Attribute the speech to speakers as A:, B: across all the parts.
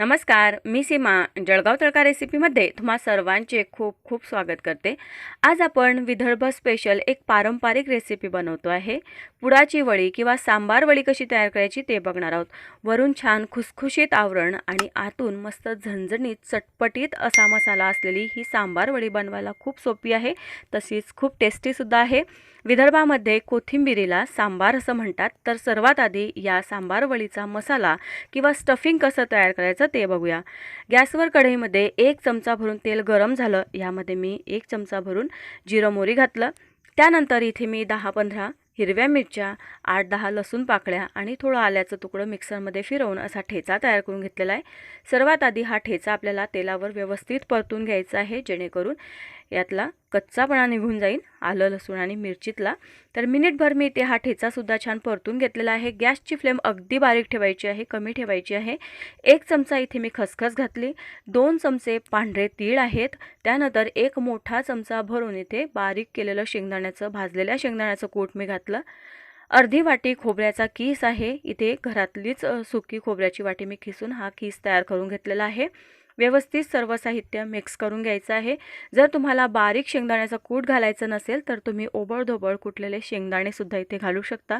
A: नमस्कार मी सीमा जळगाव तळका रेसिपीमध्ये तुम्हा सर्वांचे खूप खूप स्वागत करते. आज आपण विदर्भ स्पेशल एक पारंपरिक रेसिपी बनवतो आहे. पुडाची वडी किंवा सांबार वडी कशी तयार करायची ते बघणार आहोत. वरून छान खुसखुशीत आवरण आणि आतून मस्त झणझणीत चटपटीत असा मसाला असलेली ही सांबार वडी बनवायला खूप सोपी आहे. तशीच खूप टेस्टीसुद्धा आहे. विदर्भामध्ये कोथिंबिरीला सांबार असं म्हणतात. तर सर्वात आधी या सांबार वडीचा मसाला किंवा स्टफिंग कसं तयार करायचं ते बघूया. गॅसवर कढईमध्ये एक चमचा भरून तेल गरम झालं. यामध्ये मी एक चमचा भरून जिरं मोरी घातलं. त्यानंतर इथे मी दहा पंधरा हिरव्या मिरच्या आठ दहा लसूण पाकळ्या आणि थोडं आल्याचं तुकडं मिक्सरमध्ये फिरवून असा ठेचा तयार करून घेतलेला आहे. सर्वात आधी हा ठेचा आपल्याला तेलावर व्यवस्थित परतून घ्यायचा आहे जेणेकरून यातला कच्चापणा निघून जाईल आलं लसूण आणि मिरचीतला. तर मिनिटभर मी इथे हा ठेचासुद्धा छान परतून घेतलेला आहे. गॅसची फ्लेम अगदी बारीक ठेवायची आहे कमी ठेवायची आहे. एक चमचा इथे मी खसखस घातली. दोन चमचे पांढरे तीळ आहेत. त्यानंतर एक मोठा चमचा भरून इथे बारीक केलेलं शेंगदाण्याचं भाजलेल्या शेंगदाण्याचं कूट मी घातलं. अर्धी वाटी खोबऱ्याचा कीस आहे. इथे घरातलीच सुकी खोबऱ्याची वाटी मी खिसून हा कीस तयार करून घेतलेला आहे. व्यवस्थित सर्व साहित्य मिक्स करून घ्यायचं आहे. जर तुम्हाला बारीक शेंगदाण्याचा कूट घालायचं नसेल तर तुम्ही ओबळधोबळ कुटलेले शेंगदाणेसुद्धा इथे घालू शकता.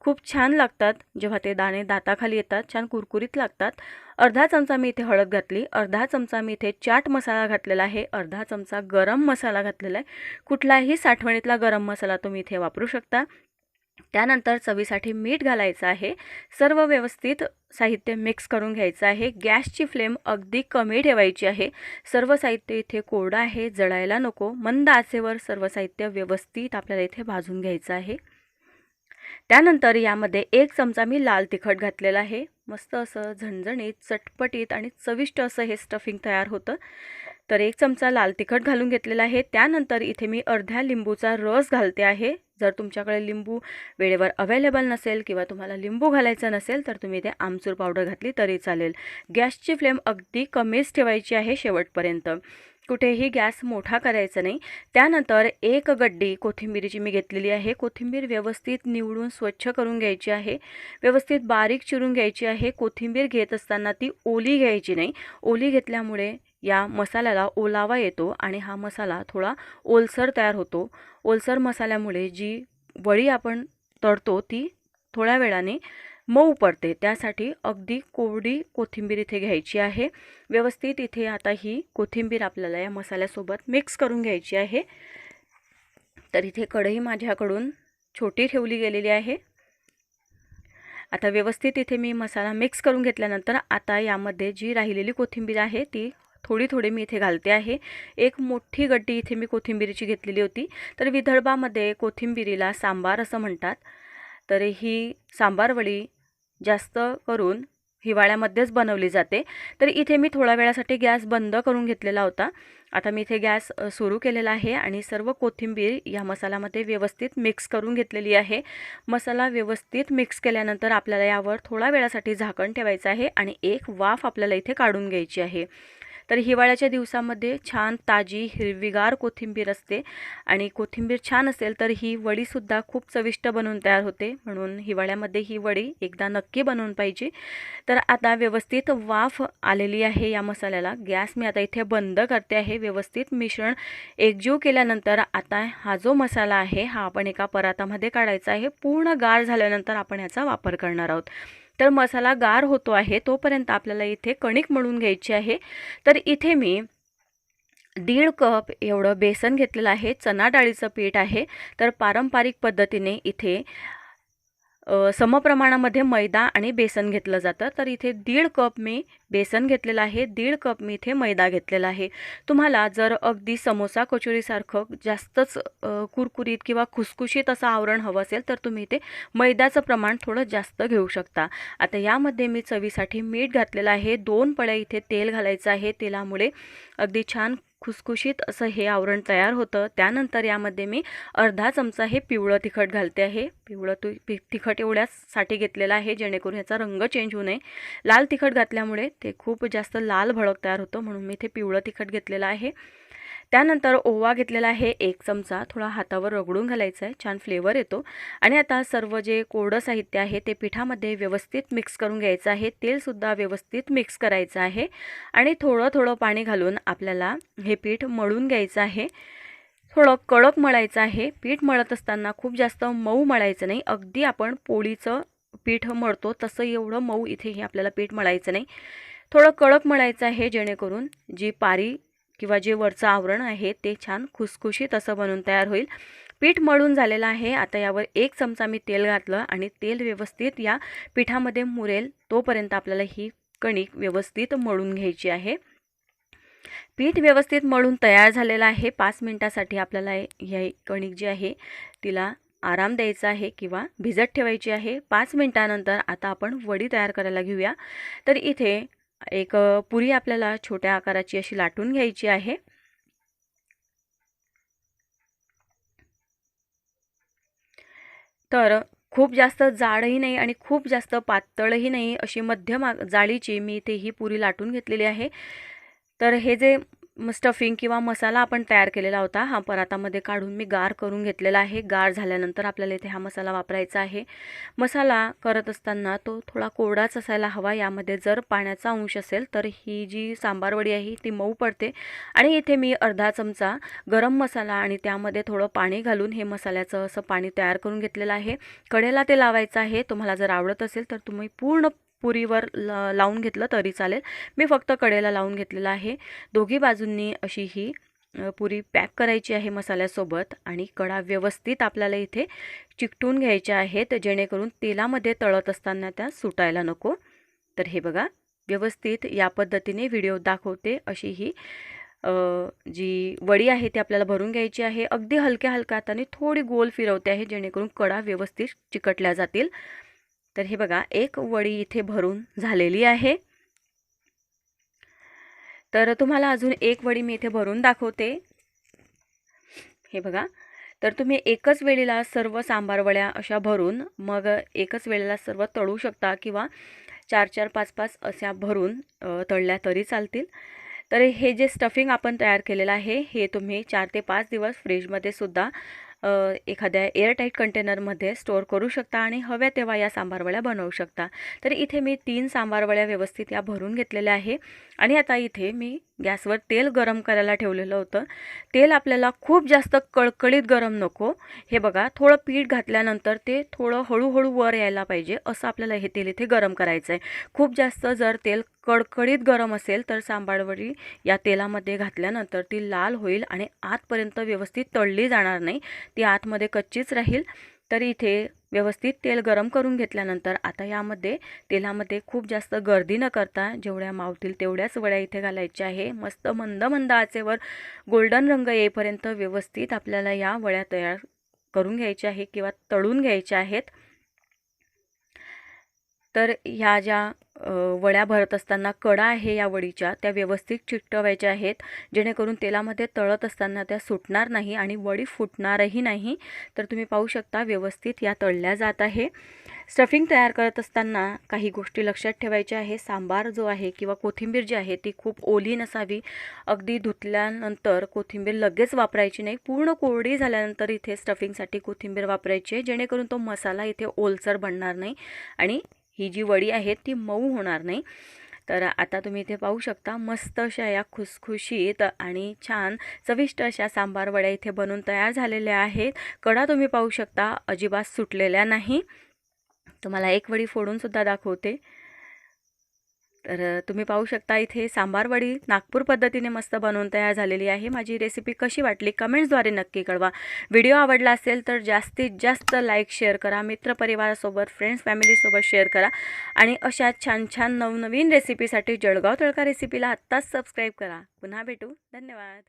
A: खूप छान लागतात. जेव्हा ते दाणे दाताखाली येतात छान कुरकुरीत लागतात. अर्धा चमचा मी इथे हळद घातली. अर्धा चमचा मी इथे चाट मसाला घातलेला आहे. अर्धा चमचा गरम मसाला घातलेला आहे. कुठलाही साठवणीतला गरम मसाला तुम्ही इथे वापरू शकता. त्यानंतर चवीसाठी मीठ घालायचं आहे. सर्व व्यवस्थित साहित्य मिक्स करून घ्यायचं आहे. गॅसची फ्लेम अगदी कमी ठेवायची आहे. सर्व साहित्य इथे कोरडं आहे. जळायला नको. मंद आचेवर सर्व साहित्य व्यवस्थित आपल्याला इथे भाजून घ्यायचं आहे. त्यानंतर यामध्ये एक चमचा मी लाल तिखट घातलेला आहे. मस्त असं झणझणीत चटपटीत आणि चविष्ट असं हे स्टफिंग तयार होतं. तर एक चमचा लाल तिखट घालून घेतलेला आहे. त्यानंतर इथे मी अर्ध्या लिंबूचा रस घालते आहे. जर तुमच्याकडे लिंबू वेळेवर अवेलेबल नसेल किंवा तुम्हाला लिंबू घालायचं नसेल तर तुम्ही इथे आमचूर पावडर घातली तरी चालेल. गॅसची फ्लेम अगदी कमीच ठेवायची आहे शेवटपर्यंत. कुठेही गॅस मोठा करायचा नाही. त्यानंतर एक गड्डी कोथिंबीरीची मी घेतलेली आहे. कोथिंबीर व्यवस्थित निवडून स्वच्छ करून घ्यायची आहे. व्यवस्थित बारीक चिरून घ्यायची आहे. कोथिंबीर घेत असताना ती ओली घ्यायची नाही. ओली घेतल्यामुळे या मसाल्याला ओलावा येतो आणि हा मसाला थोडा ओलसर तयार होतो. ओलसर मसाल्यामुळे जी वडी आपण तळतो ती थोड्या वेळाने मऊ पडते. त्यासाठी अगदी कोरडी कोथिंबीर इथे घ्यायची आहे. व्यवस्थित इथे आता ही कोथिंबीर आपल्याला या मसाल्यासोबत मिक्स करून घ्यायची आहे. तर इथे कढई माझ्याकडून छोटी ठेवली गेलेली आहे. आता व्यवस्थित इथे मी मसाला मिक्स करून घेतल्यानंतर आता यामध्ये जी राहिलेली कोथिंबीर आहे ती थोडी थोडी मी इथे घालते आहे. एक मोठी गड्डी इथे मी कोथिंबिरीची घेतलेली होती. तर विदर्भामध्ये कोथिंबिरीला सांबार असं म्हणतात. तर ही सांबारवडी जास्त करून हिवाळ्यामध्येच बनवली जाते. तर इथे मी थोड्या वेळासाठी गॅस बंद करून घेतलेला होता. आता मी इथे गॅस सुरू केलेला आहे आणि सर्व कोथिंबीर या मसाल्यामध्ये व्यवस्थित मिक्स करून घेतलेली आहे. मसाला व्यवस्थित मिक्स केल्यानंतर आपल्याला यावर थोड्या वेळासाठी झाकण ठेवायचं आहे आणि एक वाफ आपल्याला इथे काढून घ्यायची आहे. तर हिवाळ्याच्या दिवसामध्ये छान ताजी हिरवीगार कोथिंबीर असते आणि कोथिंबीर छान असेल तर ही वडीसुद्धा खूप चविष्ट बनवून तयार होते. म्हणून हिवाळ्यामध्ये ही वडी एकदा नक्की बनवून पाहिजे. तर आता व्यवस्थित वाफ आलेली आहे या मसाल्याला. गॅस मी आता इथे बंद करते आहे. व्यवस्थित मिश्रण एकजीव केल्यानंतर आता हा जो मसाला आहे हा आपण एका परातामध्ये काढायचा आहे. पूर्ण गार झाल्यानंतर आपण याचा वापर करणार आहोत. तर मसाला गार होतो आहे तोपर्यंत आपल्याला इथे कणिक मळून घ्यायची आहे. तर इथे मी दीड कप एवढं बेसन घेतलेलं आहे चना डाळीचं पीठ आहे. तर पारंपरिक पद्धतीने इथे समप्रमाणामध्ये मैदा आणि बेसन घेतलं जातं. तर इथे दीड कप मी बेसन घेतलेलं आहे. दीड कप मी इथे मैदा घेतलेला आहे. तुम्हाला जर अगदी समोसा कचोरीसारखं जास्तच कुरकुरीत किंवा खुसखुशीत असं आवरण हवं असेल तर तुम्ही इथे मैद्याचं प्रमाण थोडं जास्त घेऊ शकता. आता यामध्ये मी चवीसाठी मीठ घातलेलं आहे. दोन पळ्या इथे तेल घालायचं आहे. तेलामुळे अगदी छान खुसखुशीत असं हे आवरण तयार होतं. त्यानंतर यामध्ये मी अर्धा चमचा हे पिवळं तिखट घालते आहे. पिवळं तु पि तिखट एवढ्यासाठी घेतलेलं आहे जेणेकरून ह्याचा रंग चेंज होऊ नये. लाल तिखट घातल्यामुळे ते खूप जास्त लाल भडक तयार होतं म्हणून मी इथे पिवळं तिखट घेतलेलं आहे. त्यानंतर ओवा घेतलेला आहे एक चमचा. थोडा हातावर रगडून घालायचा आहे. छान फ्लेवर येतो. आणि आता सर्व जे कोरडं साहित्य आहे ते पिठामध्ये व्यवस्थित मिक्स करून घ्यायचं आहे. तेलसुद्धा व्यवस्थित मिक्स करायचं आहे. आणि थोडं थोडं पाणी घालून आपल्याला हे पीठ मळून घ्यायचं आहे. थोडं कडक मळायचं आहे. पीठ मळत असताना खूप जास्त मऊ मळायचं नाही. अगदी आपण पोळीचं पीठ मळतो. तसं एवढं मऊ इथेही आपल्याला पीठ मळायचं नाही. थोडं कडक मळायचं आहे जेणेकरून जी पारी किंवा जे वरचं आवरण आहे ते छान खुसखुशीत असं बनून तयार होईल. पीठ मळून झालेलं आहे. आता यावर एक चमचा मी तेल घातलं आणि तेल व्यवस्थित या पिठामध्ये मुरेल तोपर्यंत आपल्याला ही कणिक व्यवस्थित मळून घ्यायची आहे. पीठ व्यवस्थित मळून तयार झालेलं आहे. पाच मिनटासाठी आपल्याला ही कणिक जी आहे तिला आराम द्यायचा आहे किंवा भिजत ठेवायची आहे. पाच मिनटानंतर आता आपण वडी तयार करायला घेऊया. तर इथे एक पुरी आपल्याला छोट्या आकाराची अशी लाटून घ्यायची आहे. तर खूप जास्त जाडही नाही आणि खूप जास्त पातळही नाही अशी मध्यम जाळीची मी इथे ही पुरी लाटून घेतलेली आहे. तर हे जे स्टफिंग किंवा मसाला आपण तयार केलेला होता हा परातामध्ये काढून मी गार करून घेतलेला आहे. गार झाल्यानंतर आपल्याला इथे हा मसाला वापरायचा आहे. मसाला करत असताना तो थोडा कोरडाच असायला हवा. यामध्ये जर पाण्याचा अंश असेल तर ही जी सांबारवडी आहे ती मऊ पडते. आणि इथे मी अर्धा चमचा गरम मसाला आणि त्यामध्ये थोडं पाणी घालून हे मसाल्याचं असं पाणी तयार करून घेतलेलं आहे. कडेला ते लावायचं आहे. तुम्हाला जर आवडत असेल तर तुम्ही पूर्ण पुरीवर ल लावून घेतलं तरी चालेल. मी फक्त कडेला लावून घेतलेलं आहे. दोघी बाजूंनी अशी ही पुरी पॅक करायची आहे मसाल्यासोबत आणि कडा व्यवस्थित आपल्याला इथे चिकटून घ्यायच्या आहेत जेणेकरून तेलामध्ये तळत असताना त्या सुटायला नको. तर हे बघा व्यवस्थित या पद्धतीने व्हिडिओ दाखवते अशी ही जी वडी आहे ती आपल्याला भरून घ्यायची आहे. अगदी हलक्या हलक्या हाताने थोडी गोल फिरवते आहे जेणेकरून कडा व्यवस्थित चिकटल्या जातील. तर हे बघा एक वडी इथे भरून झालेली आहे. तर तुम्हाला अजून एक वडी मी इथे भरून दाखवते. हे बघा तर तुम्ही एकच वेळेला सर्व सांबार वड्या अशा भरून मग एकच वेळेला सर्व तळू शकता किंवा चार चार पाच पाच अशा भरून तळल्या तरी चालतील. तर हे जे स्टफिंग आपण तयार केलेलं आहे हे तुम्ही चार ते पाच दिवस फ्रीजमध्ये सुद्धा एखाद्या एअरटाईट कंटेनरमध्ये स्टोअर करू शकता आणि हव्या तेव्हा या सांबारवड्या बनवू शकता. तर इथे मी तीन सांबारवड्या व्यवस्थित या भरून घेतलेल्या आहे. आणि आता इथे मी गॅसवर तेल गरम करायला ठेवलेलं होतं. तेल आपल्याला खूप जास्त कळकळीत गरम नको. हे बघा थोडं पीठ घातल्यानंतर ते थोडं हळूहळू वर यायला पाहिजे असं आपल्याला हे तेल इथे गरम करायचं आहे खूप जास्त जर तेल कडकडीत गरम असेल तर सांबारवडी या तेलामध्ये घातल्यानंतर ती लाल होईल आणि आतपर्यंत व्यवस्थित तळली जाणार नाही. ती आतमध्ये कच्चीच राहील. तर इथे व्यवस्थित तेल गरम करून घेतल्यानंतर आता यामध्ये तेलामध्ये खूप जास्त गर्दी न करता जेवढ्या मावतील तेवढ्याच वड्या इथे घालायच्या आहे. मस्त मंद मंद आचेवर गोल्डन रंग येईपर्यंत व्यवस्थित आपल्याला या वड्या तयार करून घ्यायच्या आहे किंवा तळून घ्यायच्या आहेत. तर ह्या ज्या वड्या भरत असताना कडा आहे या वडीच्या त्या व्यवस्थित चिकटवायच्या आहेत. जेणेकरून तेलामध्ये तळत असताना त्या सुटणार नाही आणि वडी फुटणारही नाही. तर तुम्ही पाहू शकता व्यवस्थित या तळल्या जात आहे. स्टफिंग तयार करत असताना काही गोष्टी लक्षात ठेवायच्या आहे. सांबार जो आहे किंवा कोथिंबीर जी आहे ती खूप ओली नसावी. अगदी धुतल्यानंतर कोथिंबीर लगेच वापरायची नाही. पूर्ण कोरडी झाल्यानंतर इथे स्टफिंगसाठी कोथिंबीर वापरायची आहे. जेणेकरून तो मसाला इथे ओलसर बनणार नाही. आणि ही जी वडी आहे ती मऊ होणार नाही. तर आता तुम्ही इथे पाहू शकता मस्त अशा या खुसखुशीत आणि छान चविष्ट अशा सांबार वड्या इथे बनून तयार झालेल्या आहेत. कडा तुम्ही पाहू शकता अजिबात सुटलेल्या नाही. तुम्हाला एक वडी फोडूनसुद्धा दाखवते. तर तुम्ही पाहू शकता इथे सांबारवडी नागपूर पद्धतीने मस्त बनवून तयार झालेली आहे. माझी रेसिपी कशी वाटली कमेंट्सद्वारे नक्की कळवा. व्हिडिओ आवडला असेल तर जास्तीत जास्त लाईक शेअर करा. मित्रपरिवारासोबत फ्रेंड्स फॅमिलीसोबत शेअर करा. आणि अशा छान छान नवनवीन रेसिपीसाठी जळगाव तळका रेसिपीला आत्ताच सबस्क्राईब करा. पुन्हा भेटू. धन्यवाद.